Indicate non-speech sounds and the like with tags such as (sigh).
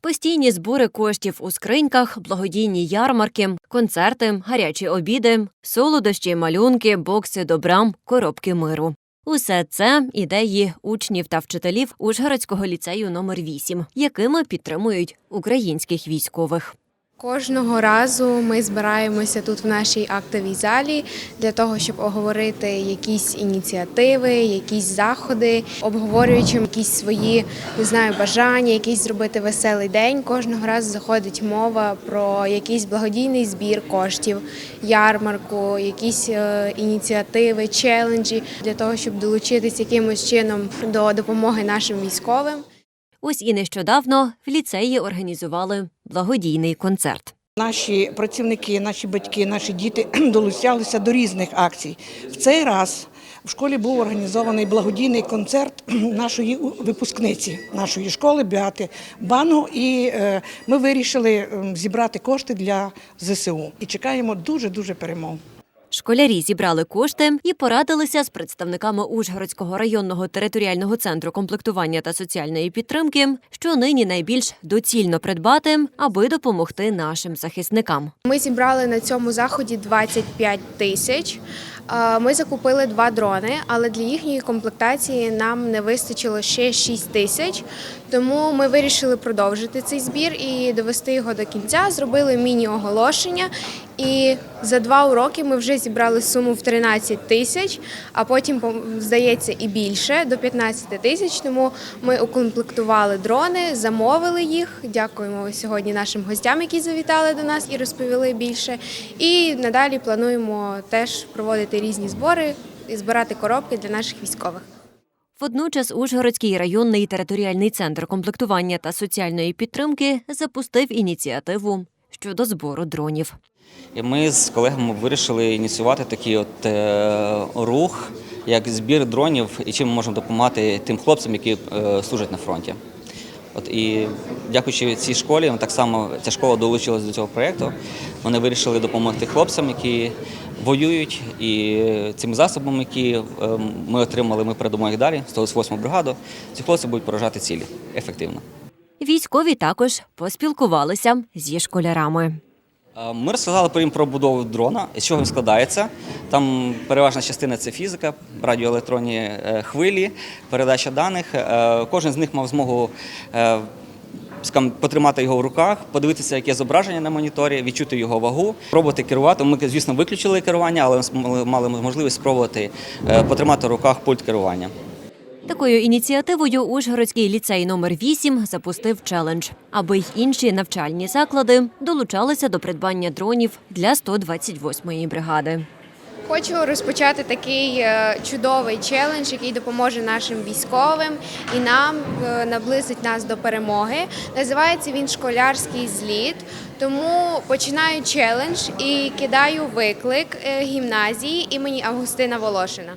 Постійні збори коштів у скриньках, благодійні ярмарки, концерти, гарячі обіди, солодощі, малюнки, бокси добра, коробки миру. Усе це ідеї учнів та вчителів Ужгородського ліцею номер 8 якими підтримують українських військових. Кожного разу ми збираємося тут в нашій актовій залі для того, щоб оговорити якісь ініціативи, якісь заходи, обговорюючи якісь свої не знаю бажання, якийсь зробити веселий день. Кожного разу заходить мова про якийсь благодійний збір коштів, ярмарку, якісь е, ініціативи, челенджі для того, щоб долучитись якимось чином до допомоги нашим військовим. Ось і нещодавно в ліцеї організували благодійний концерт. Наші працівники, наші батьки, наші діти (clears throat) долучалися до різних акцій. В цей раз в школі був організований благодійний концерт (clears throat) нашої випускниці нашої школи Біати Бану. І е, ми вирішили зібрати кошти для ЗСУ. І чекаємо дуже дуже перемог. Школярі зібрали кошти і порадилися з представниками Ужгородського районного територіального центру комплектування та соціальної підтримки, що нині найбільш доцільно придбати, аби допомогти нашим захисникам. Ми зібрали на цьому заході 25 тисяч. Ми закупили два дрони, але для їхньої комплектації нам не вистачило ще 6 тисяч. Тому ми вирішили продовжити цей збір і довести його до кінця. Зробили міні-оголошення. І за два уроки ми вже зібрали суму в 13 тисяч, а потім, здається, і більше до 15 тисяч. Тому ми укомплектували дрони, замовили їх. Дякуємо сьогодні нашим гостям, які завітали до нас і розповіли більше. І надалі плануємо теж проводити різні збори і збирати коробки для наших військових. Водночас Ужгородський районний територіальний центр комплектування та соціальної підтримки запустив ініціативу щодо збору дронів. І ми з колегами вирішили ініціювати такий от е, рух, як збір дронів, і чим ми можемо допомагати тим хлопцям, які е, служать на фронті. От і дякуючи цій школі, так само ця школа долучилась до цього проєкту. Вони вирішили допомогти хлопцям, які воюють, і цими засобами, які е, ми отримали, ми передамо їх далі, 108 бригаду. Ці хлопці будуть поражати цілі ефективно. Військові також поспілкувалися зі школярами. Е, Ми розказали про їм про будову дрона, з чого він складається. Там переважна частина це фізика, радіоелектронні е, хвилі, передача даних. Кожен з них мав змогу скам- потримати його в руках, подивитися, яке зображення на моніторі, відчути його вагу, пробувати керувати. Ми, звісно, виключили керування, але мали можливість спробувати е, потримати в руках пульт керування. Такою ініціативою Ужгородський ліцей номер 8 запустив челендж, аби й інші навчальні заклади долучалися до придбання дронів для 128-ї бригади. Хочу розпочати такий е, чудовий челендж, який допоможе нашим військовим і нам е, наблизить нас до перемоги. Називається він школярський зліт. Тому починаю челендж і кидаю виклик е, гімназії імені Августина Волошина.